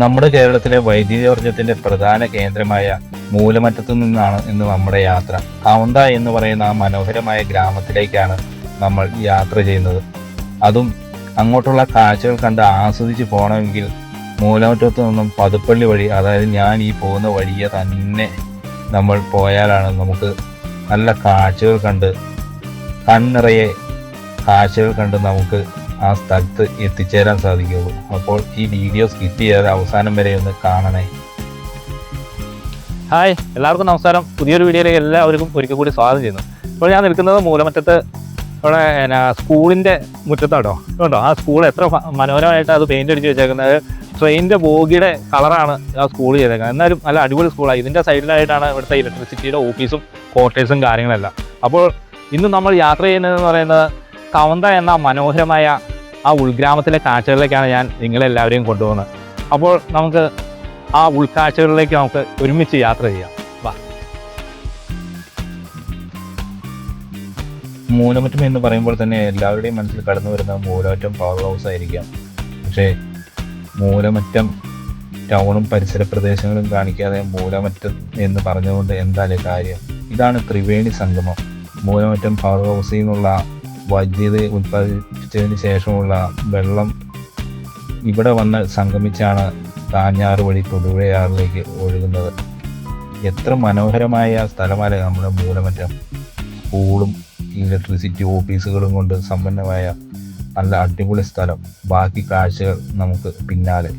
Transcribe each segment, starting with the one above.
നമ്മുടെ കേരളത്തിലെ വൈദ്യുതോർജത്തിന്റെ പ്രധാന കേന്ദ്രമായ മൂലമറ്റത്തു നിന്നാണ് ഇന്ന് നമ്മുടെ യാത്ര. കൗന്ത എന്ന് പറയുന്ന ആ മനോഹരമായ ഗ്രാമത്തിലേക്കാണ് നമ്മൾ യാത്ര ചെയ്യുന്നത്. അതും അങ്ങോട്ടുള്ള കാഴ്ചകൾ കണ്ട് ആസ്വദിച്ച് പോകണമെങ്കിൽ മൂലമറ്റത്തു നിന്നും പതുപ്പള്ളി വഴി അതായത് ഞാൻ ഈ പോകുന്ന വഴിയെ തന്നെ നമ്മൾ പോയാലാണ് നമുക്ക് നല്ല കാഴ്ചകൾ കണ്ട് കണ്ണിറയെ കാഴ്ചകൾ കണ്ട് നമുക്ക് ആ സ്ഥലത്ത് എത്തിച്ചേരാൻ സാധിക്കുള്ളൂ അപ്പോൾ ഈ വീഡിയോ സ്കിപ്പ് ചെയ്യാതെ അവസാനം വരെ ഒന്ന് കാണണേ. ഹായ് എല്ലാവർക്കും നമസ്കാരം. പുതിയൊരു വീഡിയോയിലേക്ക് എല്ലാവർക്കും ഒരിക്കൽ കൂടി സ്വാഗതം ചെയ്യുന്നു. ഇപ്പോൾ ഞാൻ നിൽക്കുന്നത് മൂലമറ്റത്ത് ഇവിടെ എന്നാ സ്കൂളിന്റെ മുറ്റത്താട്ടോ. കേട്ടോ ആ സ്കൂൾ എത്ര മനോഹരമായിട്ട് അത് പെയിന്റ് അടിച്ച് വെച്ചേക്കുന്നത്. ട്രെയിനിന്റെ ബോഗിയുടെ കളറാണ് ആ സ്കൂൾ ചെയ്തേക്കുന്നത്. എന്നാലും നല്ല അടിപൊളി സ്കൂളാണ് ഇതിന്റെ സൈഡിലായിട്ടാണ് ഇവിടുത്തെ ഇലക്ട്രിസിറ്റിയുടെ ഓഫീസും ക്വാർട്ടേഴ്സും കാര്യങ്ങളെല്ലാം. അപ്പോൾ ഇന്ന് നമ്മൾ യാത്ര ചെയ്യുന്നതെന്ന് പറയുന്നത് കവന്ത എന്ന മനോഹരമായ ആ ഉൾഗ്രാമത്തിലെ കാഴ്ചകളിലേക്കാണ് ഞാൻ നിങ്ങളെല്ലാവരെയും കൊണ്ടുപോകുന്നത്. അപ്പോൾ നമുക്ക് ആ ഉൾക്കാഴ്ചകളിലേക്ക് നമുക്ക് ഒരുമിച്ച് യാത്ര ചെയ്യാം. വാ. മൂലമറ്റം എന്ന് പറയുമ്പോൾ തന്നെ എല്ലാവരുടെയും മനസ്സിൽ കടന്നു വരുന്ന മൂലമറ്റം പവർ ഹൗസ് ആയിരിക്കാം. പക്ഷേ മൂലമറ്റം ടൗണും പരിസര പ്രദേശങ്ങളും കാണിക്കാതെ മൂലമറ്റം എന്ന് പറഞ്ഞുകൊണ്ട് എന്താണ് കാര്യം? ഇതാണ് ത്രിവേണി സംഗമം. മൂലമറ്റം പവർ ഹൗസിൽ നിന്നുള്ള വൈദ്യുതി ഉത്പാദിപ്പിച്ചതിന് ശേഷമുള്ള വെള്ളം ഇവിടെ വന്ന് സംഗമിച്ചാണ് കാഞ്ഞാറ് വഴി തൊടുപുഴയാറിലേക്ക് ഒഴുകുന്നത്. എത്ര മനോഹരമായ സ്ഥലമാണ് നമ്മുടെ മൂലമറ്റം. സ്കൂളും ഇലക്ട്രിസിറ്റി ഓഫീസുകളും കൊണ്ട് സമ്പന്നമായ നല്ല അടിപൊളി സ്ഥലം. ബാക്കി കാഴ്ചകൾ നമുക്ക് പിന്നാലെ.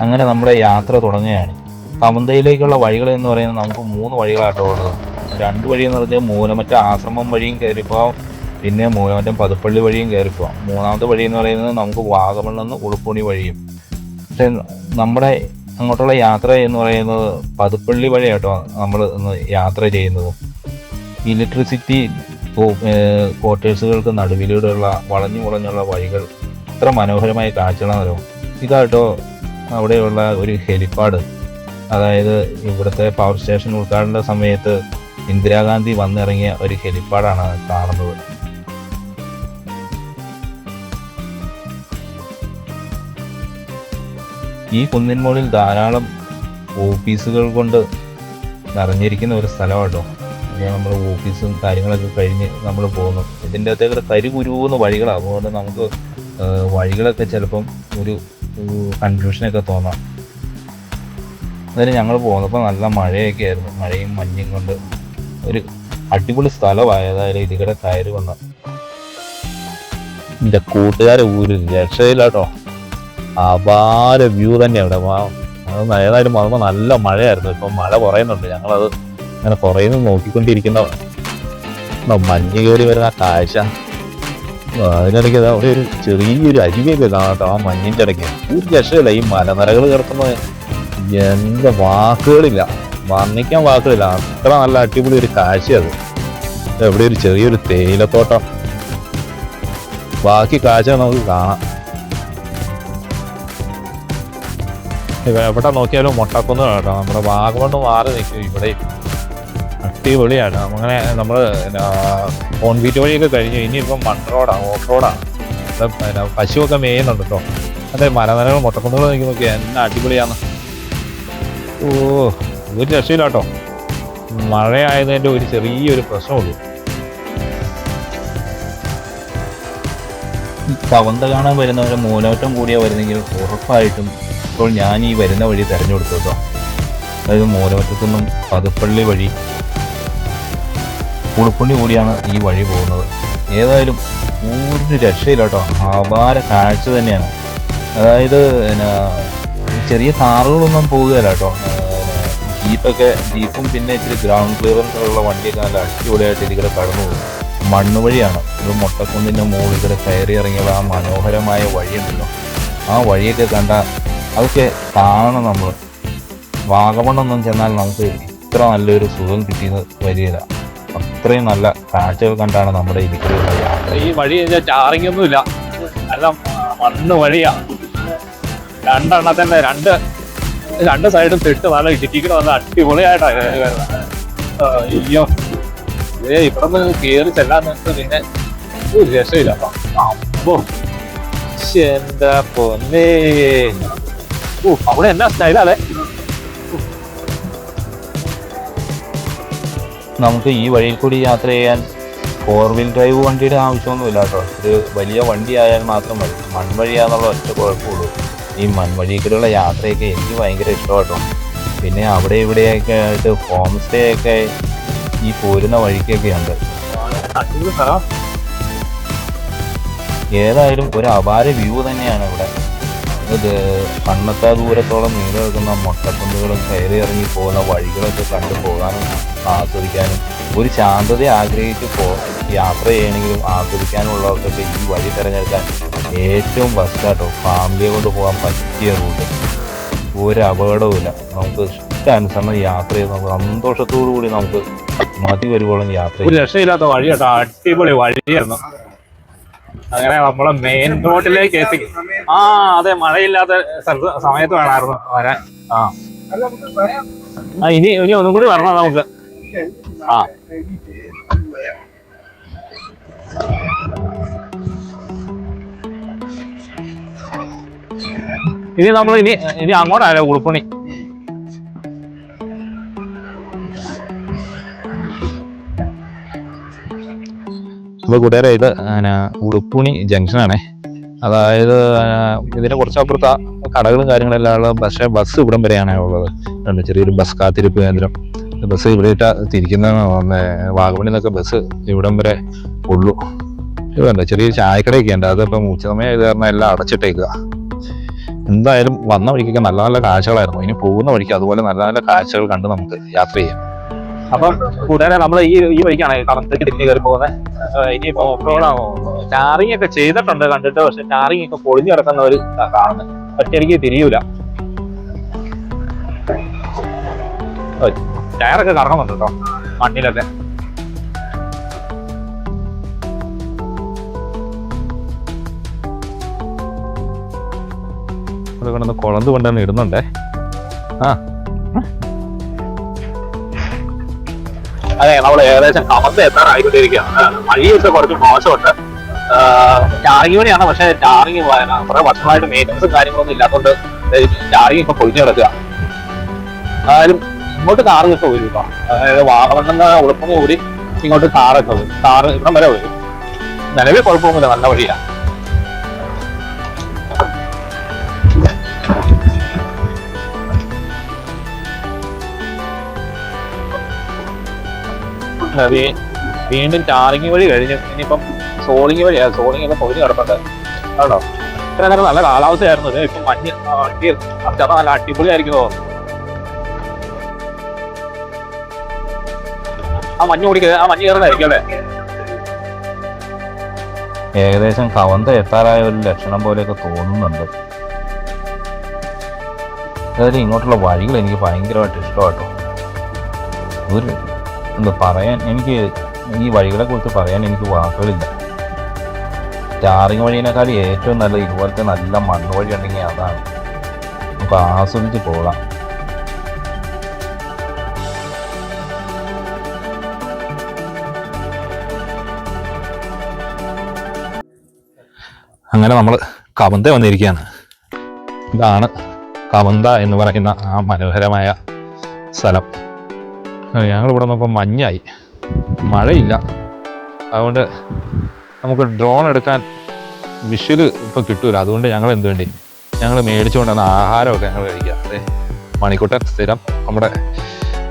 അങ്ങനെ നമ്മുടെ യാത്ര തുടങ്ങുകയാണ്. കമന്തയിലേക്കുള്ള വഴികൾ എന്ന് പറയുന്നത് നമുക്ക് മൂന്ന് വഴികളാട്ടോ രണ്ട് വഴി എന്ന് പറഞ്ഞാൽ മൂലമറ്റ ആശ്രമം വഴിയും കയറിപ്പോവാം. പിന്നെ മൂലമറ്റം പതുപ്പള്ളി വഴിയും കയറിപ്പോവാം. മൂന്നാമത്തെ വഴി എന്ന് പറയുന്നത് നമുക്ക് വാഗമണ്ണിൽ നിന്ന് ഉളുപ്പുണി വഴിയും. പക്ഷെ നമ്മുടെ അങ്ങോട്ടുള്ള യാത്ര എന്ന് പറയുന്നത് പതുപ്പള്ളി വഴി കേട്ടോ നമ്മൾ ഇന്ന് യാത്ര ചെയ്യുന്നത്. ഇലക്ട്രിസിറ്റി ക്വാർട്ടേഴ്സുകൾക്ക് നടുവിലൂടെയുള്ള വളഞ്ഞു വളഞ്ഞുള്ള വഴികൾ ഇത്ര മനോഹരമായ കാഴ്ചകളാണല്ലോ. ഇതാട്ടോ അവിടെയുള്ള ഒരു ഹെലിപ്പാഡ്. അതായത് ഇവിടുത്തെ പവർ സ്റ്റേഷൻ ഉദ്ഘാടന സമയത്ത് ഇന്ദിരാഗാന്ധി വന്നിറങ്ങിയ ഒരു ഹെലിപ്പാഡാണ് കാണുന്നത്. ഈ കുന്നിൻ മുകളിൽ ധാരാളം ഓഫീസുകൾ കൊണ്ട് നിറഞ്ഞിരിക്കുന്ന ഒരു സ്ഥലമാട്ടോ. നമ്മൾ ഓഫീസും കാര്യങ്ങളൊക്കെ കഴിഞ്ഞ് നമ്മൾ പോകുന്നു. ഇതിന്റെ അകത്തേക്ക് കരി കുരുവുന്ന വഴികളാണ് അതുകൊണ്ട് നമുക്ക് വഴികളൊക്കെ ചിലപ്പം ഒരു കൺഫ്യൂഷനൊക്കെ തോന്നാം. അതിന് ഞങ്ങൾ പോകുന്നപ്പോൾ നല്ല മഴയൊക്കെ ആയിരുന്നു. മഴയും മഞ്ഞും കൊണ്ട് ഒരു അടിപൊളി സ്ഥലമായതായാലും ഇതിക്കടെ കയറി വന്ന എന്റെ കൂട്ടുകാരെ ഊര് രക്ഷയില്ലാട്ടോ. അപാര വ്യൂ തന്നെ അവിടെ. ഏതായാലും വന്നപ്പോൾ നല്ല മഴയായിരുന്നു. ഇപ്പം മഴ കുറയുന്നുണ്ട്. ഞങ്ങളത് അങ്ങനെ കുറയുന്നു നോക്കിക്കൊണ്ടിരിക്കുന്നവ മഞ്ഞ് കയറി വരുന്ന കാഴ്ച. അതിനിടയ്ക്ക് അവിടെ ഒരു ചെറിയൊരു അരുവിയൊക്കെ കാണാം കേട്ടോ ആ മഞ്ഞിന്റെ ഇടയ്ക്ക്. ഒരു രക്ഷയില്ല. ഈ മലനിരകൾ കിടക്കുന്നത് എന്താ വാക്കുകളില്ല. വർണിക്കാൻ വാക്കുകളില്ല അത്ര നല്ല അടിപൊളി ഒരു കാഴ്ചയത് എവിടെ ഒരു ചെറിയൊരു തേയിലത്തോട്ടം. ബാക്കി കാഴ്ച നമുക്ക് കാണാം. എവിടെ നോക്കിയാലും മുട്ടക്കുന്ന് കേട്ടോ. നമ്മുടെ വാഗമണ്ണ് മാറി നിൽക്കും ഇവിടെ അടിപൊളിയാണ്. അങ്ങനെ നമ്മൾ കോൺക്രീറ്റ് വഴിയൊക്കെ കഴിഞ്ഞു. ഇനിയിപ്പം മൺ റോഡാണ് ഓഫ് റോഡാണ് പശുവൊക്കെ മേയുന്നുണ്ട് കേട്ടോ. അതെ മലനിരകൾ മുട്ടക്കുന്നുകൾ നോക്കി നോക്കിയാൽ എന്നാ അടിപൊളിയാണ് ഓ. ഒരു രക്ഷയില്ല കേട്ടോ മഴയായതിന്റെ ഒരു ചെറിയൊരു പ്രശ്നമുള്ളൂ. കവന്ത കാണാൻ വരുന്നവരെ മൂലോട്ടം കൂടിയാ വരുന്നെങ്കിൽ ഉറപ്പായിട്ടും ഇപ്പോൾ ഞാൻ ഈ വരുന്ന വഴി തിരഞ്ഞെടുത്തു കേട്ടോ. അതായത് മൂലമറ്റത്തുനിന്നും പതുപ്പള്ളി വഴി കുളുപ്പള്ളി കൂടിയാണ് ഈ വഴി പോകുന്നത്. ഏതായാലും ഒരു രക്ഷയില്ല കേട്ടോ. അപാര കാഴ്ച തന്നെയാണ്. അതായത് ചെറിയ കാറുകളൊന്നും പോകുകയല്ല കേട്ടോ. ജീപ്പൊക്കെ ജീപ്പും പിന്നെ ഇച്ചിരി ഗ്രൗണ്ട് ക്ലിയറൻസ് ഉള്ള വണ്ടിയൊക്കെ നല്ല അടിപൊളിയായിട്ട് ഇതിവിടെ കടന്നു പോകും മണ്ണ് വഴിയാണ്. ഒരു മുട്ടക്കുന്നിന്റെ മുകളിൽ ഇവിടെ കയറി ഇറങ്ങിയുള്ള ആ മനോഹരമായ വഴിയുണ്ടല്ലോ ആ വഴിയൊക്കെ കണ്ട അതൊക്കെ കാണണം നമ്മൾ വാഗമണ്ണൊന്നും ചെന്നാൽ നമുക്ക് ഇത്ര നല്ലൊരു സുഖം കിട്ടിയെന്ന് വരികയില്ല. അത്രയും നല്ല കാഴ്ചകൾ കണ്ടാണ് നമ്മുടെ യാത്ര. ഈ വഴി ടാറിംഗ് മണ്ണ് വഴിയാ. രണ്ടെണ്ണത്തിന്റെ രണ്ട് രണ്ട് സൈഡും തെട്ട് നല്ല ഇടുക്കിക്ക് നല്ല അടിപൊളിയായിട്ടാണ് അയ്യോ. ഏ ഇവിടെ നിന്ന് കയറി ചെല്ലാൻ നേരത്ത് പിന്നെ ഒരു രക്ഷയില്ല. അപ്പൊ എന്താ പൊന്നേ. ഓ അവിടെ എന്നാ സ്റ്റൈലല്ലേ നമുക്ക് ഈ വഴിയിൽ കൂടി യാത്ര ചെയ്യാൻ ഫോർ വീൽ ഡ്രൈവ് വണ്ടിയുടെ ആവശ്യമൊന്നുമില്ല കേട്ടോ. ഒരു വലിയ വണ്ടി ആയാൽ മാത്രം മതി. മൺവഴിയാന്നുള്ള ഒറ്റ കുഴപ്പമുള്ളൂ. ഈ മൺവഴി കൂടെയുള്ള യാത്രയൊക്കെ എനിക്ക് ഭയങ്കര ഇഷ്ടമാട്ടോ. പിന്നെ അവിടെ ഇവിടെയൊക്കെ ആയിട്ട് ഹോം സ്റ്റേ ഒക്കെ ഈ പോരുന്ന വഴിക്കൊക്കെ ഉണ്ട്. ഏതായാലും ഒരു അപാര വ്യൂ തന്നെയാണ് ഇവിടെ. ഇത് കണ്ണെത്താ ദൂരത്തോളം നീണ്ടു നിൽക്കുന്ന മൊട്ടക്കുന്നുകളും കയറി ഇറങ്ങി പോകുന്ന വഴികളൊക്കെ കണ്ടു പോകാനും ആസ്വദിക്കാനും ഒരു ശാന്തത ആഗ്രഹിച്ച് പോ യാത്ര ചെയ്യണമെങ്കിലും ആസ്വദിക്കാനുള്ളവർക്കൊക്കെ ഈ വഴി തിരഞ്ഞെടുക്കാൻ ഏറ്റവും ബെസ്റ്റാട്ടോ ഫാമിലിയെ കൊണ്ട് പോകാൻ പറ്റിയ റൂട്ട്. ഒരു അപകടവുമില്ല നമുക്ക് ഇഷ്ടാനുസരണം യാത്ര ചെയ്ത് നമുക്ക് സന്തോഷത്തോടു കൂടി നമുക്ക് മതി വരുവോളം യാത്ര രക്ഷയില്ലാത്ത വഴി കേട്ടോ. അടിപൊളി വഴിയായിരുന്നു. അങ്ങനെ നമ്മളെ മെയിൻ റോഡിലേക്ക് എത്തി. ആ അതെ മഴയില്ലാത്ത സ്ഥലത്ത് സമയത്ത് വേണമായിരുന്നു വരാൻ. ആ. ഇനി ഇനി ഒന്നും കൂടി വരണം നമുക്ക്. ആ. ഇനി നമ്മൾ ഇനി ഇനി അങ്ങോട്ടാണല്ലോ ഉളുപ്പണി? അപ്പോൾ കൂട്ടുകാരെ ഇത് പിന്നെ ഉടുപ്പുണി ജംഗ്ഷനാണേ. അതായത് ഇതിന്റെ കുറച്ചപ്പുറത്ത് കടകളും കാര്യങ്ങളെല്ലാം ഉള്ളത് പക്ഷേ ബസ് ഇവിടം വരെയാണ് ഉള്ളത്. രണ്ട് ചെറിയൊരു ബസ് കാത്തിരിപ്പ് കേന്ദ്രം. ബസ് ഇവിടെ ഇട്ടാ തോന്നുന്നത് വാഗമണിൽ നിന്നൊക്കെ ബസ് ഇവിടം വരെ ഉള്ളൂ. ഇതുണ്ട് ചെറിയൊരു ചായക്കടയൊക്കെ ഉണ്ട്. അതിപ്പം ഉച്ചസമയം ഇത് കാരണം എല്ലാം അടച്ചിട്ടേക്കുക എന്തായാലും വന്ന വഴിക്കൊക്കെ നല്ല നല്ല കാഴ്ചകളായിരുന്നു. ഇനി പോകുന്ന വഴിക്ക് അതുപോലെ നല്ല നല്ല കാഴ്ചകൾ കണ്ട് നമുക്ക് യാത്ര ചെയ്യാം. അപ്പം കൂട്ടുകാരെ നമ്മൾ ഈ ഈ വഴിക്കാണ് കടത്തേക്ക് തിരിഞ്ഞ് കയറി പോകുന്നത് ഇനിയിപ്പോ ഓഫ് റോഡാണോ ടാറിങ് ഒക്കെ ചെയ്തിട്ടുണ്ട് കണ്ടിട്ട് പക്ഷെ ടാറിങ് ഒക്കെ പൊളിഞ്ഞു കിടക്കുന്ന ഒരു കാണുന്നത് പക്ഷെ എനിക്ക് തിരിയൂല. ടയറൊക്കെ കറങ്ങുന്നുണ്ട് കേട്ടോ മണ്ണിലൊക്കെ. അത് കൊണ്ടൊന്ന് കുളന്ത് കൊണ്ടുവന്ന് ഇടുന്നുണ്ടേ. അതെ നമ്മൾ ഏകദേശം കമന്ത് എത്താറായിക്കൊണ്ടിരിക്കുകയാണ്. വഴിയൊക്കെ കുറച്ച് മോശമുണ്ട്. ടാറിങ് വഴിയാണ് പക്ഷെ ടാറിങ് കുറെ വർഷമായിട്ട് മെയിന്റനൻസും കാര്യങ്ങളൊന്നും ഇല്ലാത്തതുകൊണ്ട് ടാറിങ് ഇപ്പൊ പൊളിഞ്ഞു കിടക്കുക. എന്നാലും ഇങ്ങോട്ട് കാറൊക്കെ വരും കേട്ടോ. അതായത് വാഗമണ്ണെന്ന് ഉളുപ്പുന്ന കൂടി ഇങ്ങോട്ട് കാറൊക്കെ വരും. കാറ് ഇവിടം വരെ വരും. നിലവിൽ കുഴപ്പമൊന്നുമില്ല നല്ല വഴിയാ. വീണ്ടും ടാറിങ് വഴി കഴിഞ്ഞു. ഇനിയിപ്പം സോളിങ് വഴി സോളിങ് ഒക്കെ പൊതിഞ്ഞ് കിടപ്പുണ്ട് കേട്ടോ ഇത്ര നേരം നല്ല കാലാവസ്ഥയായിരുന്നു ഇപ്പം മഞ്ഞ് വണ്ടി അത്ര നല്ല തോന്നുന്നു. ആ മഞ്ഞ് ഓടിക്കുക ആ മഞ്ഞ് കയറുന്നതായിരിക്കും അല്ലേ? ഏകദേശം കവന്ത എത്താറായ ഒരു ലക്ഷണം പോലെയൊക്കെ തോന്നുന്നുണ്ട്. അതായത് ഇങ്ങോട്ടുള്ള വഴികൾ എനിക്ക് ഭയങ്കരമായിട്ട് ഇഷ്ടമാട്ടോ. ഒരു എന്താ പറയാൻ? എനിക്ക് ഈ വഴികളെ കുറിച്ച് പറയാൻ എനിക്ക് വാക്കുകളില്ല. ടാറിങ് വഴിയേക്കാൾ ഏറ്റവും നല്ല ഇതുപോലത്തെ നല്ല മണ്ണ് വഴി ഉണ്ടെങ്കിൽ അതാണ്. നമുക്ക് ആസ്വദിച്ച് പോകാം. അങ്ങനെ നമ്മൾ കവന്ത വന്നിരിക്കുകയാണ്. ഇതാണ് കവന്ത എന്ന് പറയുന്ന ആ മനോഹരമായ സ്ഥലം. ഞങ്ങൾ ഇവിടെ വന്നപ്പോൾ മഞ്ഞായി. മഴയില്ല. അതുകൊണ്ട് നമുക്ക് ഡ്രോൺ എടുക്കാൻ വിഷ്വൽ ഇപ്പോൾ കിട്ടൂല. അതുകൊണ്ട് ഞങ്ങൾ എന്ത് വേണ്ടി? ഞങ്ങൾ മേടിച്ചുകൊണ്ടാണ് ആഹാരമൊക്കെ ഞങ്ങൾ കഴിക്കുക അതെ മണിക്കൂട്ടൻ സ്ഥിരം നമ്മുടെ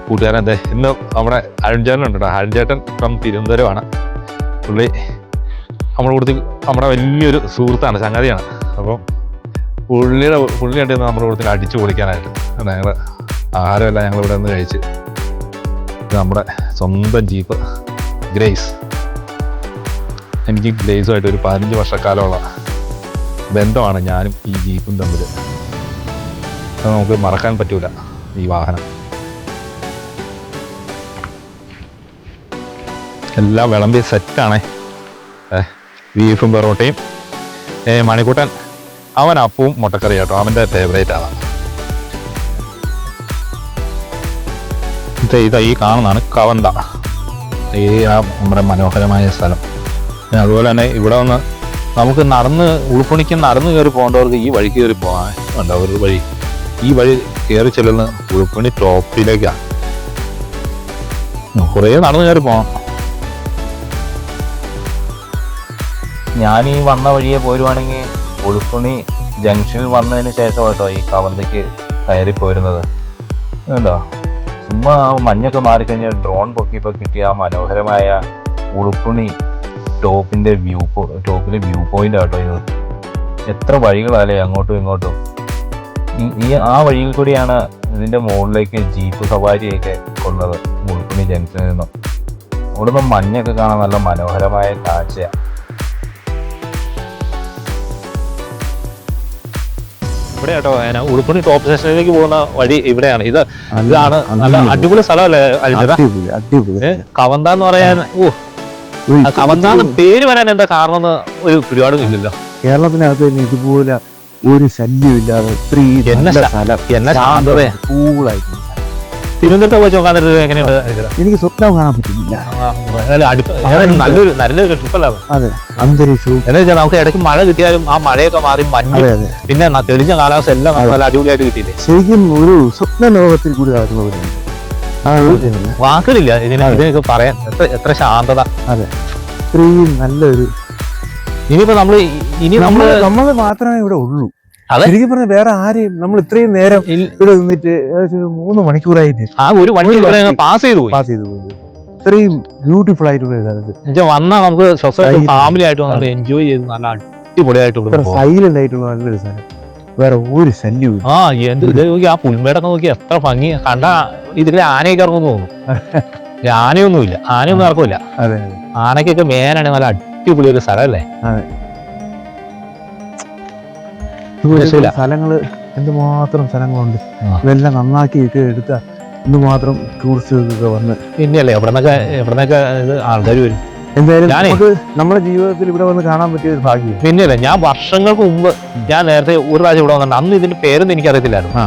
കൂട്ടുകാരൻ അതെ ഇന്ന് നമ്മുടെ അരുൺചേട്ടൻ ഉണ്ട് കേട്ടോ അരുൺചേട്ടൻ ഫ്രം തിരുവനന്തപുരമാണ്. പുള്ളി നമ്മുടെ കൂടുതൽ നമ്മുടെ വലിയൊരു സുഹൃത്താണ് സംഗതിയാണ്. അപ്പം പുള്ളിയുടെ പുള്ളിയായിട്ട് നമ്മുടെ കൂടുതൽ അടിച്ചു പൊളിക്കാനായിട്ട് ഞങ്ങൾ ആഹാരമെല്ലാം ഞങ്ങൾ ഇവിടെ നിന്ന് കഴിച്ച് നമ്മുടെ സ്വന്തം ജീപ്പ് ഗ്രേസ്. എനിക്ക് ഗ്രേസുമായിട്ട് ഒരു പതിനഞ്ച് വർഷക്കാലമുള്ള ബന്ധമാണ് ഞാനും ഈ ജീപ്പും തമ്മിൽ അത് നമുക്ക് മറക്കാൻ പറ്റൂല ഈ വാഹനം. എല്ലാം വിളമ്പി സെറ്റാണേ. ബീഫും പൊറോട്ടയും മണിക്കൂട്ടൻ അവൻ അപ്പവും മുട്ടക്കറി കേട്ടോ അവന്റെ ഫേവറേറ്റ് ആണ് ഇത് ഇതാ ഈ കാണുന്നതാണ് കവന്ത. ഈ ആ നമ്മുടെ മനോഹരമായ സ്ഥലം. പിന്നെ അതുപോലെ തന്നെ ഇവിടെ വന്ന് നമുക്ക് നടന്ന് ഉൾപ്പണിക്ക് നടന്ന് കയറി പോകേണ്ടവർക്ക് ഈ വഴി കയറി പോകാൻ ഉണ്ട് ഒരു വഴി. ഈ വഴി കയറി ചെല്ലുന്ന ഉൾപ്പണി ടോപ്പിലേക്കാണ് കുറേ നടന്ന് കയറി പോകണം ഞാൻ ഈ വന്ന വഴിയെ പോരുവാണെങ്കിൽ ഉൾപ്പണി ജംഗ്ഷനിൽ വന്നതിന് ശേഷം കേട്ടോ ഈ കവന്തയ്ക്ക് കയറി പോരുന്നത്. എന്താ ചുമ്മാ മഞ്ഞൊക്കെ മാറിക്കഴിഞ്ഞാൽ ഡ്രോൺ പൊക്കിയപ്പോൾ കിട്ടിയ ആ മനോഹരമായ ഉളുപ്പുണി ടോപ്പിന്റെ വ്യൂ ടോപ്പിലെ വ്യൂ പോയിന്റ് ആട്ടോ ഇത്. എത്ര വഴികളല്ലേ അങ്ങോട്ടും ഇങ്ങോട്ടും. ഈ- ആ വഴിയിൽ കൂടിയാണ് ഇതിന്റെ മുകളിലേക്ക് ജീപ്പ് സവാരിയൊക്കെ കൊള്ളുന്നത് ഉളുപ്പുണി ജംഗ്ഷനിൽ നിന്നും. അവിടുന്ന് മഞ്ഞൊക്കെ കാണാൻ നല്ല മനോഹരമായ കാഴ്ചയാണ് ഇവിടെ കേട്ടോ ഞാൻ ഉടുപ്പണി ടോപ്പ് സ്റ്റേഷനിലേക്ക് പോകുന്ന വഴി ഇവിടെയാണ്. ഇത് ഇതാണ് നല്ല അടിപൊളി സ്ഥലമല്ലേ അടിപൊളി കവന്ത എന്ന് പറയാൻ ഓ കവന്താന്ന് കവന്ത പേര് വരാൻ എന്താ കാരണം എന്ന് ഒരു പരിപാടിയും ഇല്ലല്ലോ. കേരളത്തിനകത്ത് ഇതുപോലെ ഒരു ശല്യമില്ലാതെ ഇത്രയും എന്നെ ശാന്തതേ കൂളായിട്ട് തിരുവനന്തപുരത്ത് പോയി നോക്കാൻ എങ്ങനെയാണ് എനിക്ക് സ്വപ്നം കാണാൻ പറ്റുന്നില്ല. ആ, അടുത്ത നല്ലൊരു നല്ലൊരു ട്രിപ്പല്ല അതെ? അന്തരീക്ഷവും എന്താ വെച്ചാൽ നമുക്ക് ഇടയ്ക്ക് മഴ കിട്ടിയാലും ആ മഴയൊക്കെ മാറി മഞ്ഞ് അതെ അതെ. പിന്നെ ന- തെളിഞ്ഞ കാലാവസ്ഥ എല്ലാം നമുക്ക് നല്ല അടിപൊളിയായിട്ട് കിട്ടിയില്ലേ? ശരിക്കും ഒരു സ്വപ്ന ലോകത്തിൽ കൂടി നടക്കുന്ന പോലെ വാക്കുകളില്ല. ഇതിനെ ഇതിനൊക്കെ പറയാൻ എത്ര എത്ര ശാന്തത. ഇത്രയും നല്ലൊരു ഇനിയിപ്പോ നമ്മൾ ഇനി നമ്മൾ നമ്മൾ നമ്മൾ മാത്രമേ ഇവിടെ ഉള്ളൂ. അതെ. ശരിക്കും പറഞ്ഞ വേറെ ആരെയും നമ്മൾ ഇത്രയും നേരം ഇവിടെ നിന്നിട്ട് മൂന്ന് മണിക്കൂറായിട്ട് ആ ഒരു വണ്ടി പാസ് ചെയ്തു പോയി. പാസ് ചെയ്തു പോയി. ഇത്രയും ബ്യൂട്ടിഫുൾ ആയിട്ടുള്ള സ്ഥലത്ത്. വന്നാൽ നമുക്ക് സ്വസ്ഥമായിട്ട് ഫാമിലി ആയിട്ട് വന്നിട്ട് എൻജോയ് ചെയ്ത് നല്ല അടിപൊളിയായിട്ട് ഇവിടെ ഇത്ര സൈലന്റ് ആയിട്ടുള്ള നല്ലൊരു സ്ഥലം. വേറെ ഒരു ശല്യവും. ആ എന്ത് ഇത് നോക്കി ആ പുൽമേടൊക്കെ നോക്കി എത്ര ഭംഗി. കണ്ട ഇതിലെ ആനയൊക്കെ ഇറങ്ങുന്നു തോന്നുന്നു. ആനയൊന്നുമില്ല. ആനയൊന്നും ഇറക്കില്ല അതെ ആനക്കൊക്കെ മേനാണ് നല്ല അടിപൊളി ഒരു സ്ഥലമല്ലേ ഇതുപോലെ സ്ഥലങ്ങൾ എന്തുമാത്രം സ്ഥലങ്ങളുണ്ട്. ഇതെല്ലാം നന്നാക്കി എടുത്ത എന്തുമാത്രം ടൂറിസ്റ്റുകൾക്കൊക്കെ വന്ന്. പിന്നെയല്ലേ എവിടെ നിന്നൊക്കെ എവിടെ നിന്നൊക്കെ ഇത് ആൾക്കാർ വരും? എന്തായാലും നമുക്ക് നമ്മുടെ ജീവിതത്തിൽ ഇവിടെ വന്ന് കാണാൻ പറ്റിയ ഒരു ഭാഗ്യം. പിന്നെയല്ലേ ഞാൻ വർഷങ്ങൾക്ക് മുമ്പ് ഞാൻ നേരത്തെ ഒരു പ്രാവശ്യം ഇവിടെ വന്നിട്ടുണ്ട്. അന്ന് ഇതിന്റെ പേരൊന്നും എനിക്കറിയത്തില്ലായിരുന്നു.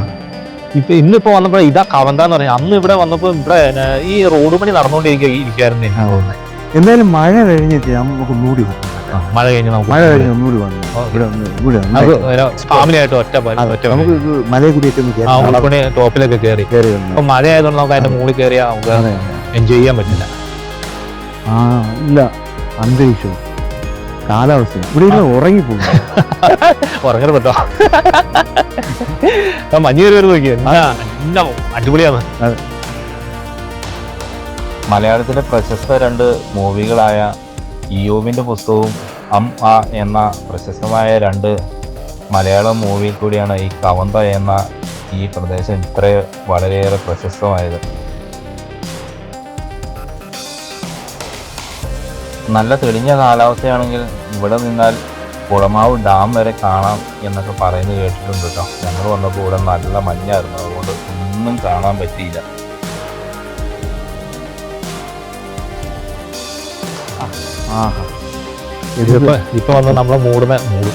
ഇപ്പൊ ഇന്നിപ്പോ വന്നപ്പോ ഇതാ കവന്താന്ന് പറഞ്ഞാൽ അന്ന് ഇവിടെ വന്നപ്പോ ഇവിടെ ഈ റോഡ് പണി നടന്നുകൊണ്ടിരിക്കുക ഇരിക്കായിരുന്നു. എനിക്ക് തോന്നുന്നത് എന്തായാലും മഴ കഴിഞ്ഞിട്ട് നമുക്ക് മൂടി വന്നു. മഴ കഴിഞ്ഞ് നമുക്ക് മഴ കഴിഞ്ഞ് ഒന്നുകൂടി വന്നു. ഇവിടെ ഒന്ന് ഇവിടെ ആയിട്ട് ഒറ്റ പ- ഒറ്റ നമുക്ക് ഇത് കൂടി ഏറ്റവും ആ ഉൾപ്പണി ടോപ്പിലൊക്കെ കയറി. കയറി വന്നു. അപ്പൊ മഴ ആയതുകൊണ്ട് നമുക്ക് അതിന്റെ മുകളിൽ കയറിയാൽ നമുക്ക് അതെ എൻജോയ് ചെയ്യാൻ പറ്റില്ല. ആ ഇല്ല അന്തരീക്ഷവും കാലാവസ്ഥയും ഇവിടെ ഇരുന്ന് ഉറങ്ങിപ്പോകും. ഉറങ്ങരുത് കേട്ടോ ആ മഞ്ഞ് കയറി വരുന്ന നോക്കിയാ അടിപൊളിയാണ്. അടിപൊളിയാണ് മലയാളത്തിലെ പ്രശസ്ത രണ്ട് മൂവികളായ ഇയോവിന്റെ പുസ്തകവും അം ആ എന്ന പ്രശസ്തമായ രണ്ട് മലയാള മൂവിയിൽ കൂടിയാണ് ഈ കവന്ത എന്ന ഈ പ്രദേശം ഇത്ര വളരെയേറെ പ്രശസ്തമായത്. നല്ല തെളിഞ്ഞ കാലാവസ്ഥയാണെങ്കിൽ ഇവിടെ നിന്നാൽ കുളമാവ് ഡാം വരെ കാണാം എന്നൊക്കെ പറയുന്നത് കേട്ടിട്ടുണ്ട് കേട്ടോ. ഞങ്ങൾ വന്നപ്പോൾ ഇവിടെ നല്ല മഞ്ഞായിരുന്നു. അതുകൊണ്ട് ഒന്നും കാണാൻ പറ്റിയില്ല. ആഹാ. ഇതിപ്പോ ഇപ്പൊ വന്ന് നമ്മളെ മൂടുന്ന മൂട്.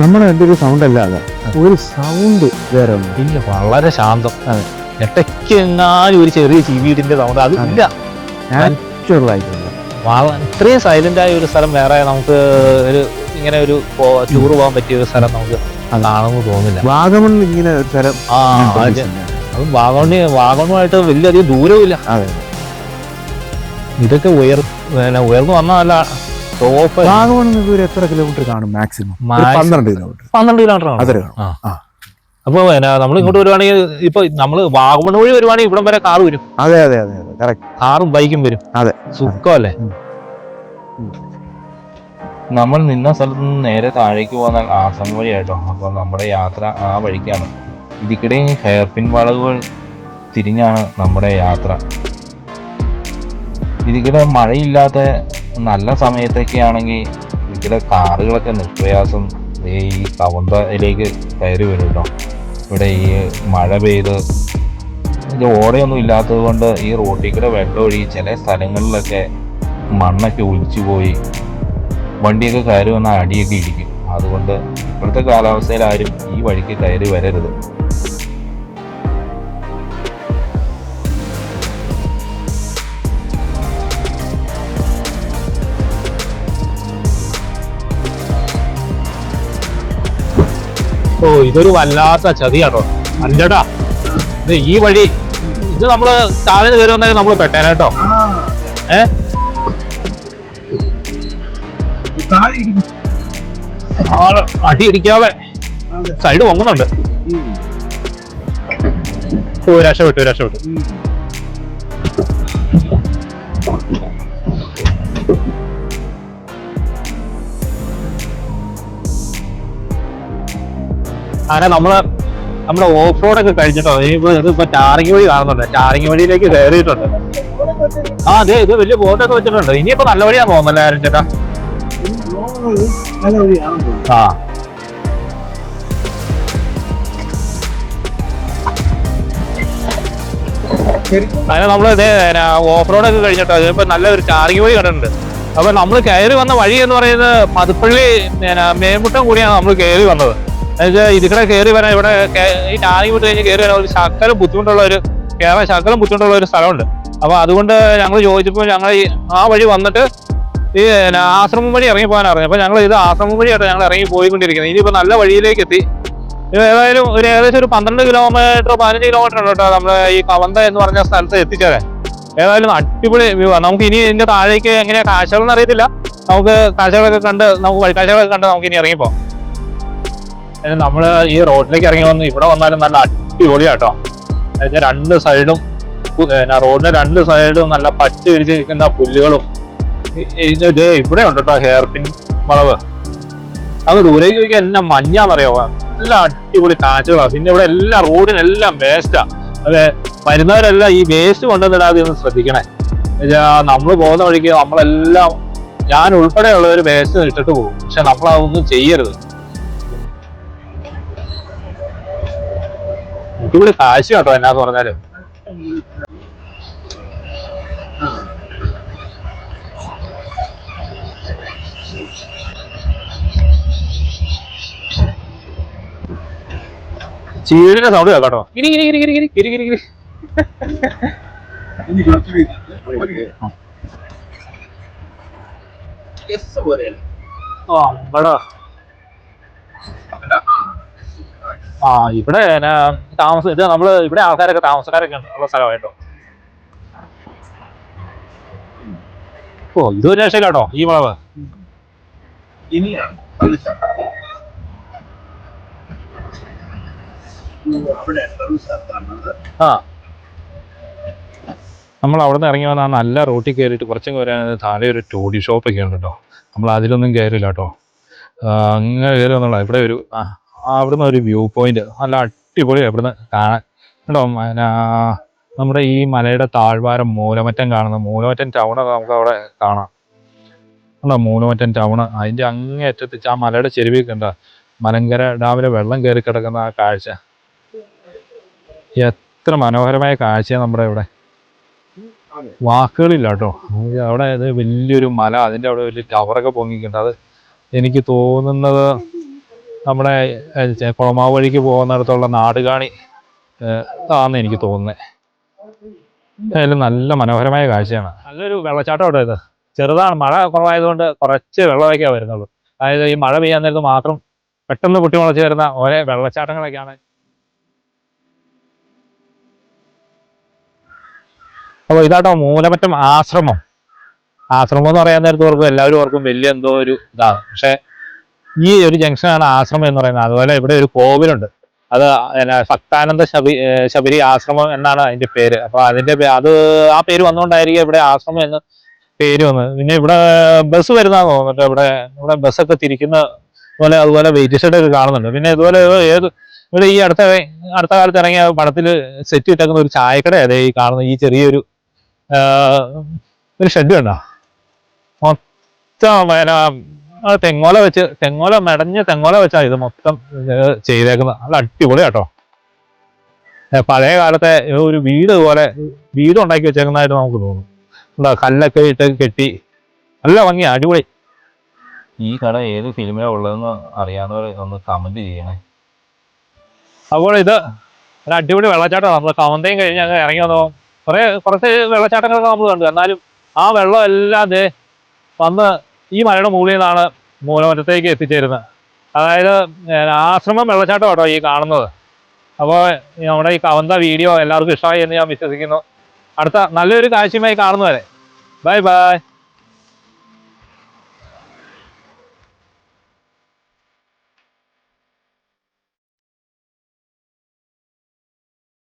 നമ്മുടെ എന്റെ ഒരു സൗണ്ട് അല്ലാതെ ഒരു സൗണ്ട് വേറെ ഒന്നും. ഇല്ല വളരെ ശാന്തം. ഇടയ്ക്ക് എങ്ങാനും ഒരു ചെറിയ ചീവീടിന്റെ സൗണ്ട് അത്. ഇല്ല. നാച്ചുറൽ ആയിട്ടുള്ള ഇത്രയും സൈലന്റ് ആയ ഒരു സ്ഥലം വേറെ നമുക്ക് ഒരു ഇങ്ങനെ ഒരു ടൂർ പോകാൻ പറ്റിയ ഒരു സ്ഥലം നമുക്ക് അതാണെന്ന് തോന്നില്ല വാഗമൺ ഇങ്ങനെ ഒരു സ്ഥലം ആ അത് വാഗമണ് വാഗമണുമായിട്ട് വലിയധികം ദൂരവുമില്ല. അതെ. ഇതൊക്കെ ഉയർ ഉയർന്നു വന്നതല്ല ടോപ്പ് വാഗമൺ ഇതൊരു എത്ര കിലോമീറ്റർ കാണും മാക്സിമം. പന്ത്രണ്ട് കിലോമീറ്റർ പന്ത്രണ്ട് കിലോമീറ്റർ അത്ര കാണും. ആ. ആ. അപ്പൊ നമ്മൾ ഇങ്ങോട്ട് വരുവാണെങ്കിൽ ഇപ്പൊ നമ്മൾ വാഗമൺ വഴി വരുവാണെങ്കിൽ ഇവിടം വരെ കാർ വരും. അതെ അതെ അതെ അതെ. കറക്റ്റ് കാറും ബൈക്കും വരും. അതെ. സുഖമല്ലേ? നമ്മൾ നിന്ന സ്ഥലത്ത് നിന്ന് നേരെ താഴേക്ക് പോകുന്ന ആസം വഴിയായിട്ടോ. അപ്പോൾ നമ്മുടെ യാത്ര ആ വഴിക്കാണ്. ഇതിക്കിടെ ഹെയർപിൻ വളവുകൾ തിരിഞ്ഞാണ് നമ്മുടെ യാത്ര. ഇതിക്കിടെ മഴയില്ലാത്ത നല്ല സമയത്തൊക്കെ ആണെങ്കിൽ ഇതിക്കിടെ കാറുകളൊക്കെ നിഷ്പ്രയാസം ഈ കവന്തയിലേക്ക് കയറി വരും കേട്ടോ. ഇവിടെ ഈ മഴ പെയ്ത് ഇത് ഓടയൊന്നും ഇല്ലാത്തത് കൊണ്ട് ഈ റോട്ടിൽ കൂടെ വെള്ളം ഒഴുകി ചില സ്ഥലങ്ങളിലൊക്കെ മണ്ണൊക്കെ ഒലിച്ചു പോയി. വണ്ടിയൊക്കെ കയറി വന്ന അടിയൊക്കെ ഇടിക്കും. അതുകൊണ്ട് ഇപ്പോഴത്തെ കാലാവസ്ഥയിൽ ആരും ഈ വഴിക്ക് കയറി വരരുത്. ഇതൊരു വല്ലാത്ത ചതിയാട്ടോ. അല്ലടാ ഇത് ഈ വഴി ഇത് നമ്മൾ താഴെ കയറി വന്നെങ്കിൽ നമ്മൾ പെട്ടേനേട്ടോ ഏ? അടിയടിക്കാവേ അടി ഇടിക്കാതെ സൈഡ് പൊങ്ങുന്നുണ്ട്. രക്ഷപ്പെട്ടു രക്ഷപ്പെട്ടു. അങ്ങനെ നമ്മൾ നമ്മുടെ ഓഫ് റോഡ് ഒക്കെ കഴിഞ്ഞിട്ടോ ഇനിയിപ്പോ ഇതിപ്പോ ടാറിങ് വഴി കാണുന്നുണ്ട്. ടാറിങ് വഴിയിലേക്ക് കയറിയിട്ടുണ്ട്. ആ അതെ ഇത് വലിയ ബോട്ടൊക്കെ വെച്ചിട്ടുണ്ട്. ഇനിയിപ്പോ നല്ല വഴിയാ പോകുന്നല്ലേ ആരും ചേട്ടാ? ആ. അങ്ങനെ നമ്മൾ ഓഫ് റോഡ് ഒക്കെ കഴിഞ്ഞിട്ടോ ഇതിപ്പോ നല്ലൊരു ടാറിങ് വഴി കണ്ടിട്ടുണ്ട്. അപ്പൊ നമ്മൾ കയറി വന്ന വഴി എന്ന് പറയുന്നത് മതുപ്പള്ളി മേമുട്ടം കൂടിയാണ് നമ്മൾ കയറി വന്നത്. എന്നുവെച്ചാൽ ഇതിക്കടെ കയറി വരാൻ ഇവിടെ ഈ ടാറിങ് വിട്ട് കഴിഞ്ഞ് കയറി വരാൻ ഒരു ശകലം ബുദ്ധിമുട്ടുള്ള ഒരു കയറാൻ ശകലം ബുദ്ധിമുട്ടുള്ള ഒരു സ്ഥലമുണ്ട്. അപ്പൊ അതുകൊണ്ട് ഞങ്ങൾ ചോദിച്ചപ്പോൾ ഞങ്ങൾ ആ വഴി വന്നിട്ട് ഈ ആശ്രമം വഴി ഇറങ്ങി പോകാൻ അറിഞ്ഞു. അപ്പൊ ഞങ്ങൾ ഇത് ആശ്രമം വഴിയായിട്ട് ഞങ്ങൾ ഇറങ്ങി പോയിക്കൊണ്ടിരിക്കുന്നത് ഇനിയിപ്പോ നല്ല വഴിയിലേക്ക് എത്തി. ഏതായാലും ഒരു ഏകദേശം ഒരു പന്ത്രണ്ട് കിലോമീറ്റർ പതിനഞ്ച് കിലോമീറ്റർ ഉണ്ട് കേട്ടോ നമ്മുടെ ഈ കവന്ത എന്ന് പറഞ്ഞ സ്ഥലത്ത് എത്തിച്ചേരെ ഏതായാലും അടിപൊളി വ്യൂ ആണ്. നമുക്ക് ഇനി ഇതിന്റെ താഴേക്ക് എങ്ങനെയാ കാഴ്ചകളെന്ന് അറിയത്തില്ല. നമുക്ക് കാഴ്ചകളൊക്കെ കണ്ട് നമുക്ക് വഴിക്കാഴ്ചകളൊക്കെ കണ്ട് നമുക്ക് ഇനി ഇറങ്ങിപ്പോ നമ്മൾ ഈ റോഡിലേക്ക് ഇറങ്ങി വന്ന് ഇവിടെ വന്നാലും നല്ല അടിപൊളിയാട്ടോ. എന്നുവെച്ചാൽ രണ്ട് സൈഡും പിന്നെ റോഡിന്റെ രണ്ട് സൈഡും നല്ല പച്ച വിരിച്ച് നിൽക്കുന്ന പുല്ലുകളും ഇവിടെ ഉണ്ട് കേട്ടോ ഹെയർ പിൻ വളവ്. അത് ദൂരേക്ക് ചോദിക്കാൻ എല്ലാം മഞ്ഞാന്നറിയാമോ എല്ലാം അടിപൊളി കാഴ്ചകളാണ് പിന്നെ ഇവിടെ എല്ലാ റോഡിനെല്ലാം വേസ്റ്റാ അതെ വരുന്നവരെല്ലാം ഈ വേസ്റ്റ് കൊണ്ടുവന്നിടാതെ ഒന്ന് ശ്രദ്ധിക്കണേ. നമ്മൾ പോകുന്ന വഴിക്ക് നമ്മളെല്ലാം ഞാൻ ഉൾപ്പെടെയുള്ളവർ വേസ്റ്റ് ഇട്ടിട്ട് പോകും. പക്ഷെ നമ്മളതൊന്നും ചെയ്യരുത്. അടിപൊളി കാശ് കേട്ടോ എന്നാന്ന് പറഞ്ഞാൽ. ചീടിന്റെ സൗണ്ട് കേട്ടോ ഗിരി ഗിരി ഗിരി ഗിരി ഗിരി ഗിരി ഗിരി ആ ഇവിടെ ആ ഇവിടെ താമസം ഇത് നമ്മൾ ഇവിടെ ആൾക്കാരൊക്കെ താമസക്കാരൊക്കെ ഉണ്ട് ഉള്ള സ്ഥലമായിട്ടോ. ഓ ഇത് ഒരു രക്ഷ കേട്ടോ ഈ വളവ്. ആ. നമ്മൾ അവിടെ നിന്ന് ഇറങ്ങി വന്നാൽ നല്ല റോട്ടിൽ കയറിയിട്ട് കുറച്ചും വരാൻ താഴെ ഒരു ടോഡി ഷോപ്പൊക്കെ ഉണ്ട് കേട്ടോ. നമ്മൾ അതിലൊന്നും കയറില്ല കേട്ടോ. അങ്ങനെ കയറി വന്നുള്ള ഇവിടെ ഒരു ആ, അവിടുന്ന് ഒരു വ്യൂ പോയിന്റ് നല്ല അടിപൊളിയാണ് ഇവിടുന്ന് കാണാൻ. കേട്ടോ പിന്നെ നമ്മുടെ ഈ മലയുടെ താഴ്വാരം മൂലമറ്റം കാണുന്നത് മൂലമറ്റം ടൗണൊക്കെ നമുക്ക് അവിടെ കാണാം. കണ്ടോ? മൂലമറ്റം ടൗണ് അതിന്റെ അങ്ങേയറ്റത്ത് ആ മലയുടെ ചെരുവിൽ കണ്ട മലങ്കര ഡാമിലെ വെള്ളം കയറി കിടക്കുന്ന ആ കാഴ്ച. എത്ര മനോഹരമായ കാഴ്ചയാണ് നമ്മുടെ ഇവിടെ. വാക്കുകളില്ല കേട്ടോ അവിടെ വലിയൊരു മല അതിന്റെ അവിടെ വലിയ ടവറൊക്കെ പൊങ്ങിക്കുന്നുണ്ട് അത് എനിക്ക് തോന്നുന്നത് നമ്മുടെ കുളമാവ് വഴിക്ക് പോകുന്നിടത്തുള്ള നാടുകാണി ആണെന്ന് എനിക്ക് തോന്നുന്നത് എന്തായാലും നല്ല മനോഹരമായ കാഴ്ചയാണ്. നല്ലൊരു വെള്ളച്ചാട്ടം അവിടെ ഇത്. ചെറുതാണ്. മഴ കുറവായതുകൊണ്ട് കുറച്ച് വെള്ളമൊക്കെ വരുന്നുള്ളൂ. അതായത് ഈ മഴ പെയ്യാൻ നേരത്ത് മാത്രം പെട്ടെന്ന് പൊട്ടി മുളച്ച് വരുന്ന ഓരോ വെള്ളച്ചാട്ടങ്ങളൊക്കെയാണ്. അപ്പോൾ ഇതാട്ടോ മൂലമറ്റം ആശ്രമം. ആശ്രമം എന്ന് പറയാൻ നേരത്ത് ഓർക്കും എല്ലാവരും ഓർക്കും വലിയ എന്തോ ഒരു ഇതാണ്. പക്ഷെ ഈ ഒരു ജംഗ്ഷനാണ് ആശ്രമം എന്ന് പറയുന്നത്. അതുപോലെ ഇവിടെ ഒരു കോവിലുണ്ട്. അത് ഭക്താനന്ദ ശബി ശബരി ആശ്രമം എന്നാണ് അതിന്റെ പേര്. അപ്പൊ അതിന്റെ അത് ആ പേര് വന്നുകൊണ്ടായിരിക്കും ഇവിടെ ആശ്രമം എന്ന് പേര് വന്നത്. പിന്നെ ഇവിടെ ബസ് വരുന്നതാന്ന് തോന്നുന്നുണ്ട് ഇവിടെ. ഇവിടെ ബസ്സൊക്കെ തിരിക്കുന്ന പോലെ അതുപോലെ വെയിറ്റ് ഷെഡ് ഒക്കെ കാണുന്നുണ്ട്. പിന്നെ ഇതുപോലെ ഏത് ഇവിടെ ഈ അടുത്ത അടുത്ത കാലത്ത് ഇറങ്ങിയ പടത്തിൽ സെറ്റ് ഇട്ടേക്കുന്ന ഒരു ചായക്കട അതെ ഈ കാണുന്ന ഈ ചെറിയൊരു ഒരു ഷെഡ് കണ്ടോ? മൊത്തം തെങ്ങോല വെച്ച് തെങ്ങോല മെടഞ്ഞ തെങ്ങോല വെച്ചാ ഇത് മൊത്തം ചെയ്തേക്കുന്നത് നല്ല അടിപൊളി കേട്ടോ പഴയ കാലത്തെ ഒരു വീട് പോലെ വീട് ഉണ്ടാക്കി വെച്ചേക്കുന്നതായിട്ട് നമുക്ക് തോന്നും. എന്താ കല്ലൊക്കെ ഇട്ട് കെട്ടി. നല്ല ഭംഗിയാ അടിപൊളി. ഈ കട ഏത് ഫിലിമിലാണ് ഉള്ളതെന്ന് അറിയാവുന്നവർ ഒന്ന് കമന്റ് ചെയ്യണേ. അപ്പോൾ ഇത് ഒരു അടിപൊളി വെള്ളച്ചാട്ടമാണ്. നമ്മൾ കമന്തയും കഴിഞ്ഞ് അങ്ങ് ഇറങ്ങി വന്നോ കുറെ കുറച്ച് വെള്ളച്ചാട്ടങ്ങളൊക്കെ നമ്മൾ കണ്ടു. എന്നാലും ആ വെള്ളം എല്ലാം വന്ന് ഈ മലയുടെ മുകളിൽ നിന്നാണ് മൂലമറ്റത്തേക്ക് എത്തിച്ചേരുന്നത്. അതായത് ആശ്രമം വെള്ളച്ചാട്ടം കേട്ടോ ഈ കാണുന്നത്. അപ്പോൾ നമ്മുടെ ഈ കവന്ത വീഡിയോ എല്ലാവർക്കും ഇഷ്ടമായി എന്ന് ഞാൻ വിശ്വസിക്കുന്നു. അടുത്ത നല്ലൊരു കാഴ്ചയുമായി കാണുന്നവരെ. Bye bye.